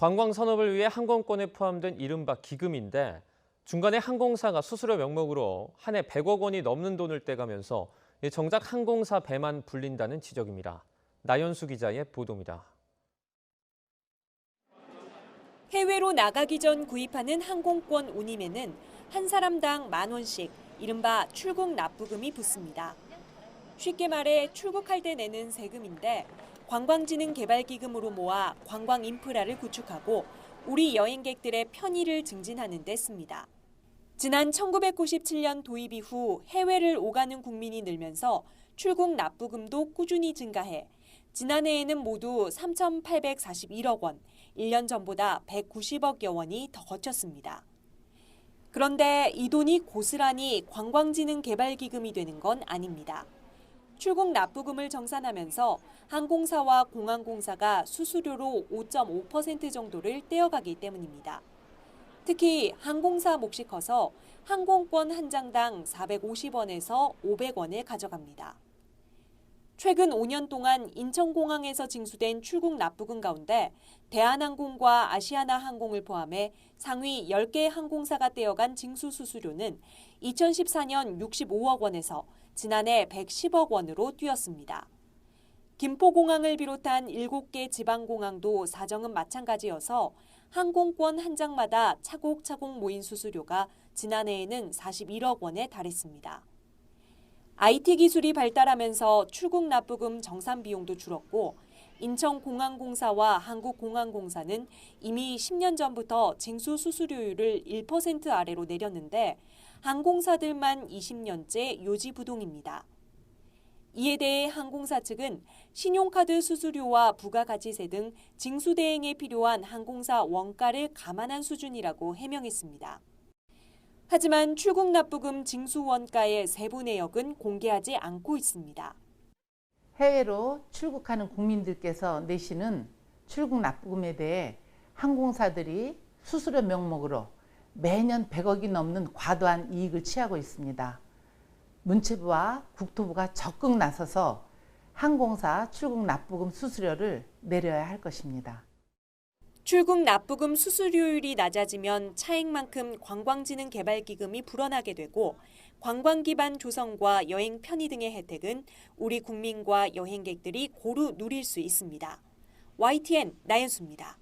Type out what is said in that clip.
관광 산업을 위해 항공권에 포함된 이른바 기금인데 중간에 항공사가 수수료 명목으로 한 해 100억 원이 넘는 돈을 떼가면서 정작 항공사 배만 불린다는 지적입니다. 나연수 기자의 보도입니다. 해외로 나가기 전 구입하는 항공권 운임에는 한 사람당 만 원씩 이른바 출국 납부금이 붙습니다. 쉽게 말해 출국할 때 내는 세금인데 관광진흥개발기금으로 모아 관광 인프라를 구축하고 우리 여행객들의 편의를 증진하는 데 씁니다. 지난 1997년 도입 이후 해외를 오가는 국민이 늘면서 출국 납부금도 꾸준히 증가해 지난해에는 모두 3,841억 원, 1년 전보다 190억여 원이 더 거쳤습니다. 그런데 이 돈이 고스란히 관광진흥개발기금이 되는 건 아닙니다. 출국 납부금을 정산하면서 항공사와 공항공사가 수수료로 5.5% 정도를 떼어가기 때문입니다. 특히 항공사 몫이 커서 항공권 한 장당 450원에서 500원을 가져갑니다. 최근 5년 동안 인천공항에서 징수된 출국 납부금 가운데 대한항공과 아시아나항공을 포함해 상위 10개 항공사가 떼어간 징수 수수료는 2014년 65억 원에서 지난해 110억 원으로 뛰었습니다. 김포공항을 비롯한 7개 지방공항도 사정은 마찬가지여서 항공권 한 장마다 차곡차곡 모인 수수료가 지난해에는 41억 원에 달했습니다. IT 기술이 발달하면서 출국 납부금 정산 비용도 줄었고 인천공항공사와 한국공항공사는 이미 10년 전부터 징수 수수료율을 1% 아래로 내렸는데 항공사들만 20년째 요지부동입니다. 이에 대해 항공사 측은 신용카드 수수료와 부가가치세 등 징수 대행에 필요한 항공사 원가를 감안한 수준이라고 해명했습니다. 하지만 출국 납부금 징수 원가의 세부 내역은 공개하지 않고 있습니다. 해외로 출국하는 국민들께서 내시는 출국 납부금에 대해 항공사들이 수수료 명목으로 매년 100억이 넘는 과도한 이익을 취하고 있습니다. 문체부와 국토부가 적극 나서서 항공사 출국 납부금 수수료를 내려야 할 것입니다. 출국 납부금 수수료율이 낮아지면 차액만큼 관광진흥개발기금이 불어나게 되고 관광 기반 조성과 여행 편의 등의 혜택은 우리 국민과 여행객들이 고루 누릴 수 있습니다. YTN 나연수입니다.